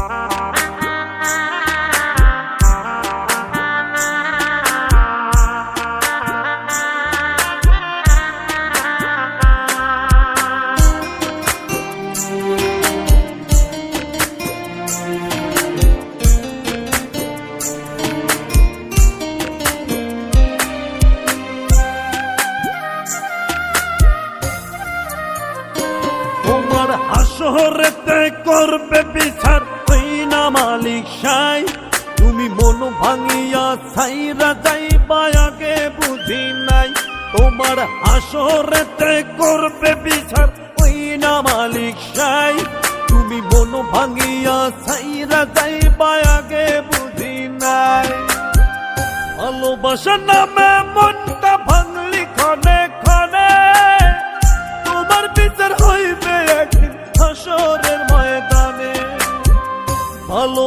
Uh-huh. হাসরেতে করবে বিচার, তুই না মালিক সাই। তুমি মন ভাঙিয়া সাইরা যাইবা, আগে বুঝি নাই। তোমার হাসরেতে করবে বিচার ওই না মালিক সাই। তুমি মন ভাঙিয়া সাইরা যাইবা, আগে বুঝি নাই। ভালোবাসার নামে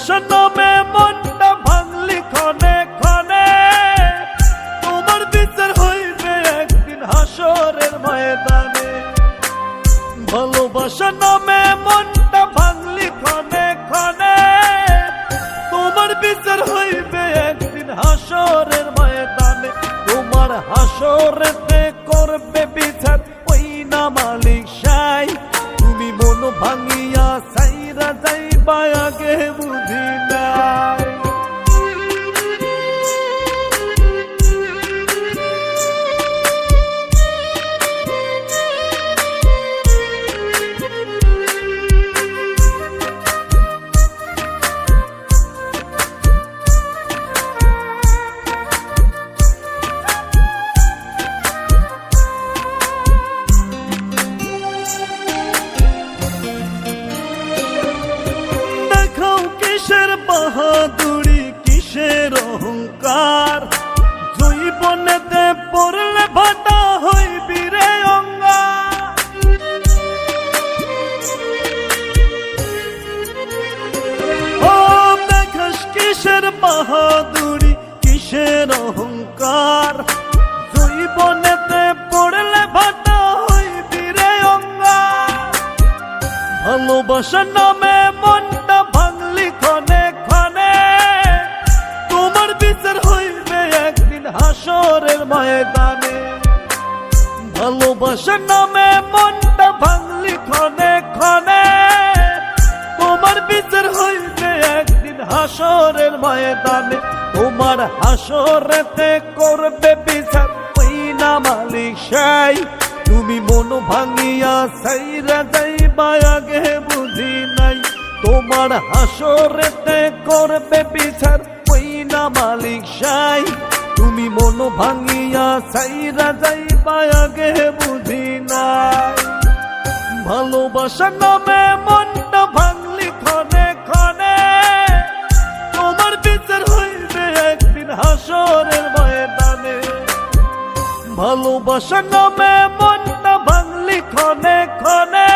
ভালোবাসার নামে মনটা ভাঙলি ক্ষণে ক্ষণে। তোমার বিচার হইবে একদিন হাসরের ময়দানে। ভালোবাসার নামে মনটা ভাঙলি ক্ষণে ক্ষণে। তোমার বিচার হইবে একদিন হাসরের ময়দানে। তোমার হাসরেতে করবে বিচার ওই না মালিক সাই। তুমি মন ভাঙিয়া সাইরা যাইবা আগে বাহাদুরি কিসের অহংকার? জৈবনেতে পড়লে ভাটা হইবি রে অঙ্গা ভালোবাসার নামে মনটা ভাঙলি ক্ষণে ক্ষণে। তোমার বিচার হইবে একদিন হাসরের ময়দানে। ভালোবাসার নামে মনটা ভাঙলি ক্ষণে ক্ষণে। হাসরের ময়দানে, তোমার হাসরেতে করবে বিচার। না মালিক সাই, তুমি মন ভাঙিয়া সাইরা বুঝি নাই। তোমার হাসরেতে করবে বিচার। না মালিক সাই, তুমি মন ভাঙিয়া সাইরা বুঝি নাই। ভালোবাসার নামে মনটা বিচার হইবে একদিন হাসরের ময়দানে। ভালোবাসার নামে মনটা ভাঙলি ক্ষণে ক্ষণে।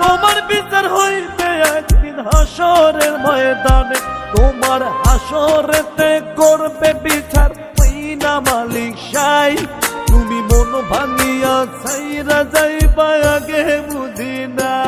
তোমার বিচার হইবে একদিন হাসরের ময়দানে। তোমার হাসরেতে করবে বিচার না মালিক সাই। তুমি মন ভাঙিয়া সাইরা যাইবা আগে বুঝি না